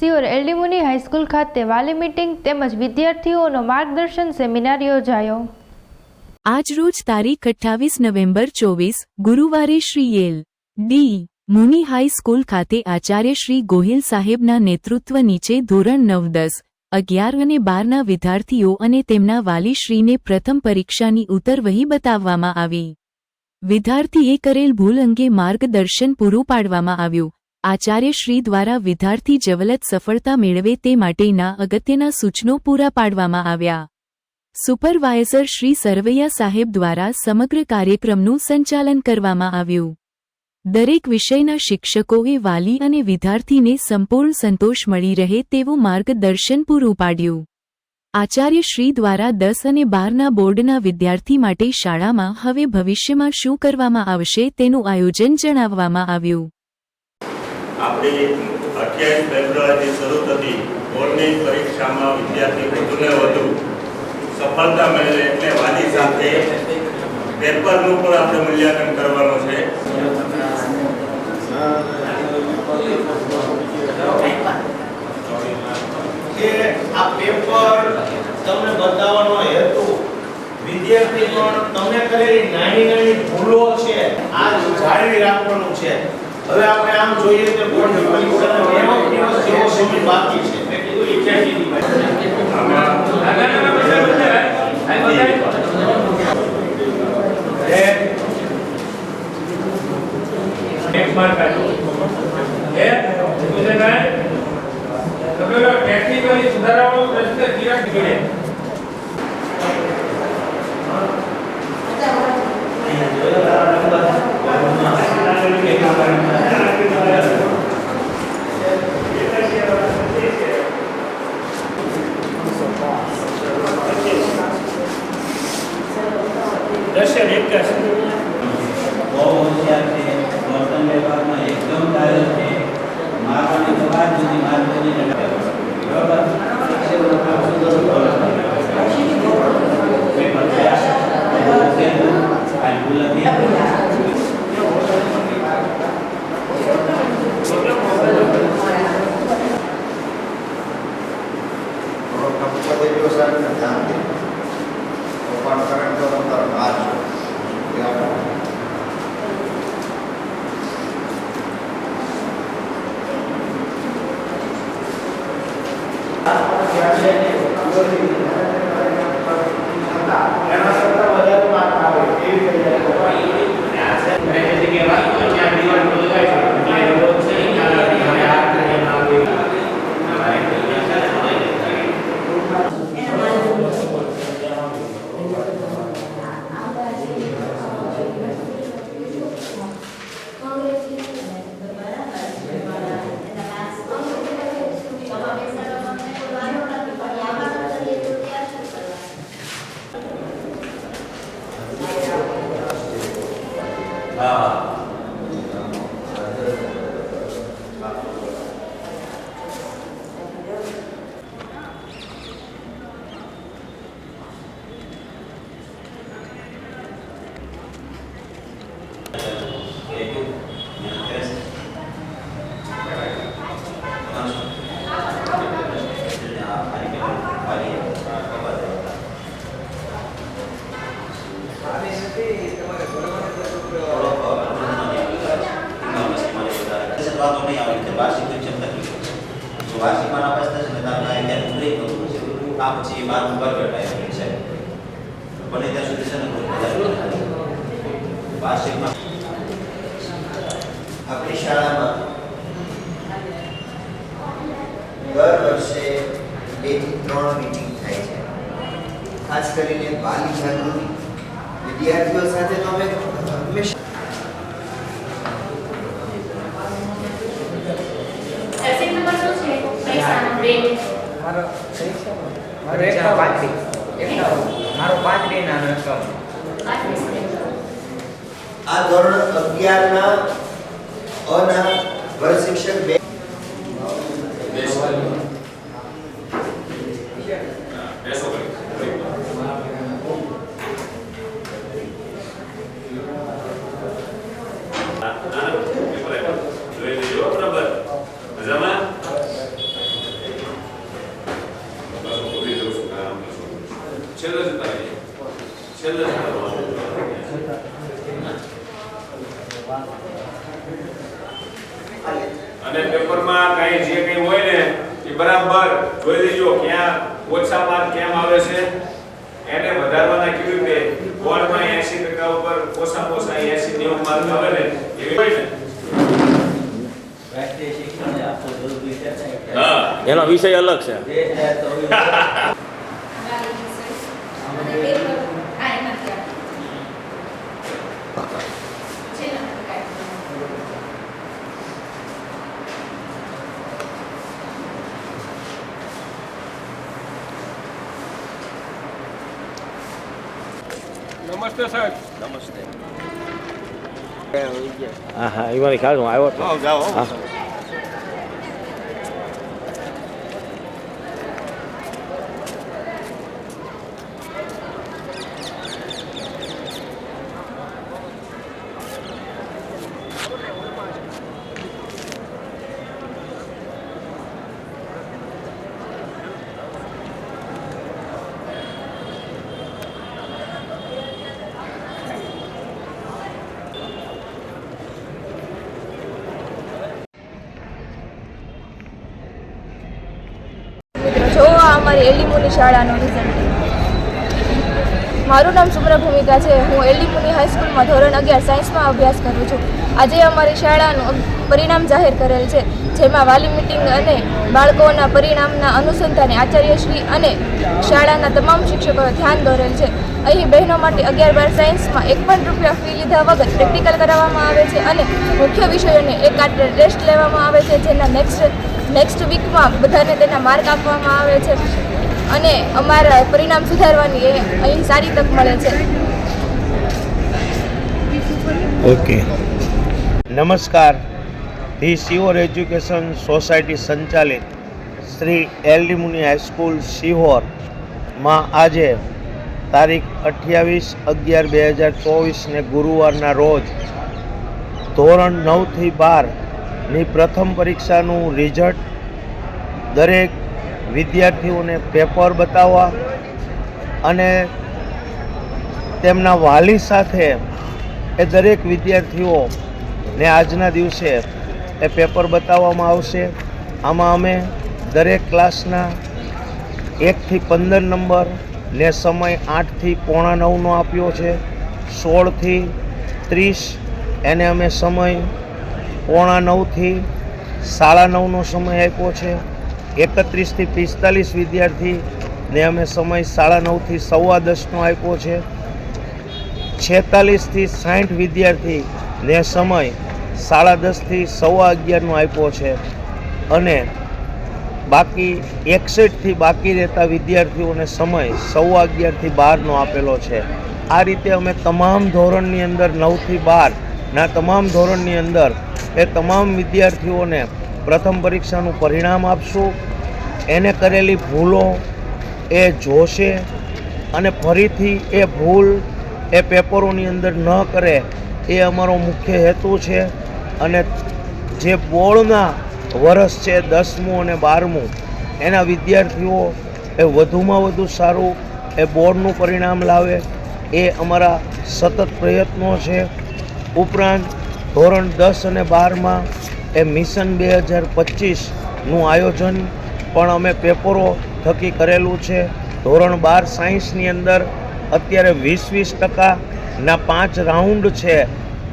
સિયોર એલડીમુની high school ખાતે વાલી meeting તેમજ વિદ્યાર્થીઓનો માર્ગદર્શન સેમિનાર યોજાયો. આજરોજ તારીખ અઠ્ઠાવીસ નવેમ્બર ચોવીસ, ગુરુવારે Shri L. D. Muni high school ખાતે આચાર્ય શ્રી ગોહિલ સાહેબના નેતૃત્વ નીચે ધોરણ નવ દસ, અગિયાર અને બારના વિદ્યાર્થીઓ અને તેમના વાલીશ્રીને પ્રથમ પરીક્ષાની ઉત્તરવહી બતાવવામાં આવી. વિદ્યાર્થીએ કરેલ ભૂલ અંગે માર્ગદર્શન પૂરું પાડવામાં આવ્યું. આચાર્ય શ્રી દ્વારા વિદ્યાર્થી જવલત સફળતા મેળવે તે માટેના અગત્યના સૂચનો પૂરા પાડવામાં આવ્યા. સુપરવાઇઝર શ્રી સરવૈયા સાહેબ દ્વારા સમગ્ર કાર્યક્રમનું સંચાલન કરવામાં આવ્યું. દરેક વિષયના શિક્ષકોએ વાલી અને વિદ્યાર્થીને સંપૂર્ણ સંતોષ મળી રહે તેવું માર્ગદર્શન પૂરું પાડ્યું. આચાર્ય શ્રી દ્વારા દસ અને બારના બોર્ડના વિદ્યાર્થી માટે શાળામાં હવે ભવિષ્યમાં શું કરવામાં આવશે તેનું આયોજન જણાવવામાં આવ્યું. આપણી અઠ્યાવીસ ફેબ્રુઆરીથી શરૂ થતી બોર્ડની પરીક્ષામાં વિદ્યાર્થી વધુને વધુ સફળતા મેળવે એટલે વાલી સાથે પેપરનું પણ આપણે મૂલ્યાંકન કરવાનું છે. કે આ પેપર તમને બતાવવાનો હેતુ વિદ્યાર્થી પણ તમને કરેલી નાની નાની ભૂલો છે, આ જાળવી રાખવાનું છે. હવે આપણે આમ જોઈએ તો બોર્ડ પરીક્ષાનો એક દિવસ જેવો સમય બાકી છે. મેં કીધું વિદ્યાર્થી એક તો વાત નથી. મારવાની ને બરાબર પેપર થયા આ 감사합니다. વાર્ષિકમાં આપણી શાળામાં દર વર્ષે બેથી ત્રણ મીટિંગ થાય છે. ખાસ કરીને બાલી જાગૃતિ. વિદ્યાર્થીઓ સાથે તો અમે હંમેશા મારો પાંચ. એક પાંત્રીસ મારો પાંત્રીસ નાનો એકાઉન્ટ આ ધોરણ અગિયારના અના વર્ગ શિક્ષક બે છેલ્લે છેલ્લો અને પેપરમાં કઈ જે કઈ હોય ને એ બરાબર જોઈ લેજો ક્યાં ઓછા માર્ક કેમ આવે છે. એને વધારવાના કેવી રીતે? બોર્ડમાં 80 ટકા ઉપર ઓછા ઓછા 80 90 માર્ક આવે ને એવી હોય ને. હા. એનો વિષય અલગ છે વાલી વિષય અને પેપર આ એમાંથી આપો. છેલ્લા પ્રકાર. નમસ્તે સાહેબ હા હા એ મને ખ્યાલ હું આવ્યો હતો હા મિત્રો જો આ અમારી એલિમુની શાળાનું રિઝલ્ટ મારું નામ સુમ્ર ભૂમિકા છે. હું એલિમુની હાઈસ્કૂલમાં ધોરણ અગિયાર સાયન્સમાં અભ્યાસ કરું છું. આજે અમારી શાળાનું પરિણામ જાહેર કરેલ છે. જેમાં વાલી મિટિંગ અને બાળકોના પરિણામના અનુસંધાને આચાર્યશ્રી અને શાળાના તમામ શિક્ષકોએ ધ્યાન દોરેલ છે. અહીં બહેનો માટે અગિયાર બાર સાયન્સમાં એક પણ રૂપિયા ફી લીધા વગર પ્રેક્ટિકલ કરાવવામાં આવે છે અને મુખ્ય વિષયોને એક આટલે ટેસ્ટ લેવામાં આવે છે, જેના નેક્સ્ટ નેક્સ્ટ વીકમાં બધાને તેના માર્ક આપવામાં આવે છે. અને અમારા પરિણામ સુધારવાની એ અહીં સારી તક મળે છે. ઓકે. નમસ્કાર. ધી સિહોર એજ્યુકેશન સોસાયટી સંચાલિત શ્રી એલડી હાઈસ્કૂલ સિહોરમાં આજે તારીખ અઠ્યાવીસ અગિયાર બે હજાર ચોવીસને ગુરુવારના રોજ ધોરણ નવથી બારની પ્રથમ પરીક્ષાનું રિઝલ્ટ દરેક વિદ્યાર્થીઓને પેપર બતાવવા અને તેમના વાલી સાથે એ દરેક વિદ્યાર્થીઓને આજના દિવસે એ પેપર બતાવવામાં આવશે. આમાં અમે દરેક ક્લાસના એકથી પંદર નંબર ને સમય આઠથી પોણા નવનો આપ્યો છે. સોળથી ત્રીસ, એને અમે સમય પોણા નવથી સાડા નવનો સમય આપ્યો છે. એકત્રીસથી પિસ્તાલીસ વિદ્યાર્થી ને અમે સમય સાડા નવથી સવા દસનો આપ્યો છે. છેતાલીસથી સાઠ વિદ્યાર્થી ને સમય સાડા દસથી સવા અગિયારનો આપ્યો છે. અને બાકી એકસઠથી બાકી રહેતા વિદ્યાર્થીઓને સમય સવા અગિયારથી બારનો આપેલો છે. આ રીતે અમે તમામ ધોરણની અંદર નવથી બારના તમામ ધોરણની અંદર એ તમામ વિદ્યાર્થીઓને પ્રથમ પરીક્ષાનું પરિણામ આપશું. એને કરેલી ભૂલો એ જોશે અને ફરીથી એ ભૂલ એ પેપરોની અંદર ન કરે એ અમારો મુખ્ય હેતુ છે. અને જે બોર્ડના વર્ષ છે, દસમું અને બારમું, એના વિદ્યાર્થીઓ એ વધુમાં વધુ સારું એ બોર્ડનું પરિણામ લાવે. એ અમારા સતત પ્રયત્નો છે. ઉપરાંત ધોરણ દસ અને બારમાં એ મિશન બે હજાર પચીસનું આયોજન પણ અમે પેપરો થકી કરેલું છે. ધોરણ બાર સાયન્સની અંદર અત્યારે વીસ વીસ ટકાના પાંચ રાઉન્ડ છે.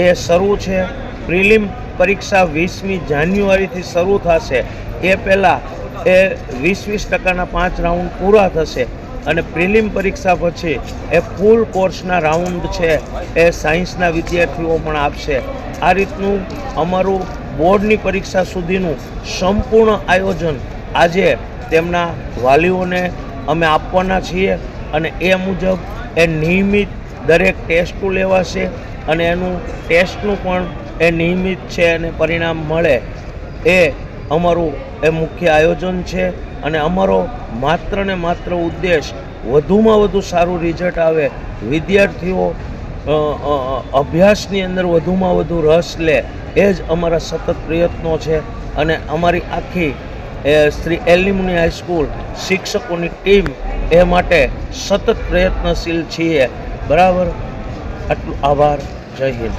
એ શરૂ છે. પ્રિલિમ પરીક્ષા વીસમી જાન્યુઆરીથી શરૂ થશે. એ પહેલાં એ વીસ વીસ ટકાના પાંચ રાઉન્ડ પૂરા થશે અને પ્રિલિમ પરીક્ષા પછી એ ફૂલ કોર્સના રાઉન્ડ છે એ સાયન્સના વિદ્યાર્થીઓ પણ આપશે. આ રીતનું અમારું બોર્ડની પરીક્ષા સુધીનું સંપૂર્ણ આયોજન આજે તેમના વાલીઓને અમે આપવાના છીએ અને એ મુજબ એ નિયમિત દરેક ટેસ્ટો લેવાશે અને એનું ટેસ્ટનું પણ એ નિયમિત છે અને પરિણામ મળે એ અમારું એ મુખ્ય આયોજન છે અને અમારો માત્ર ને માત્ર ઉદ્દેશ વધુમાં વધુ સારું રિઝલ્ટ આવે, વિદ્યાર્થીઓ અભ્યાસની અંદર વધુમાં વધુ રસ લે, એ જ અમારા સતત પ્રયત્નો છે અને અમારી આખી એ શ્રી એલિમની હાઈસ્કૂલ શિક્ષકોની ટીમ એ માટે સતત પ્રયત્નશીલ છીએ. બરાબર? આટલું આભાર. જય હિન્દ.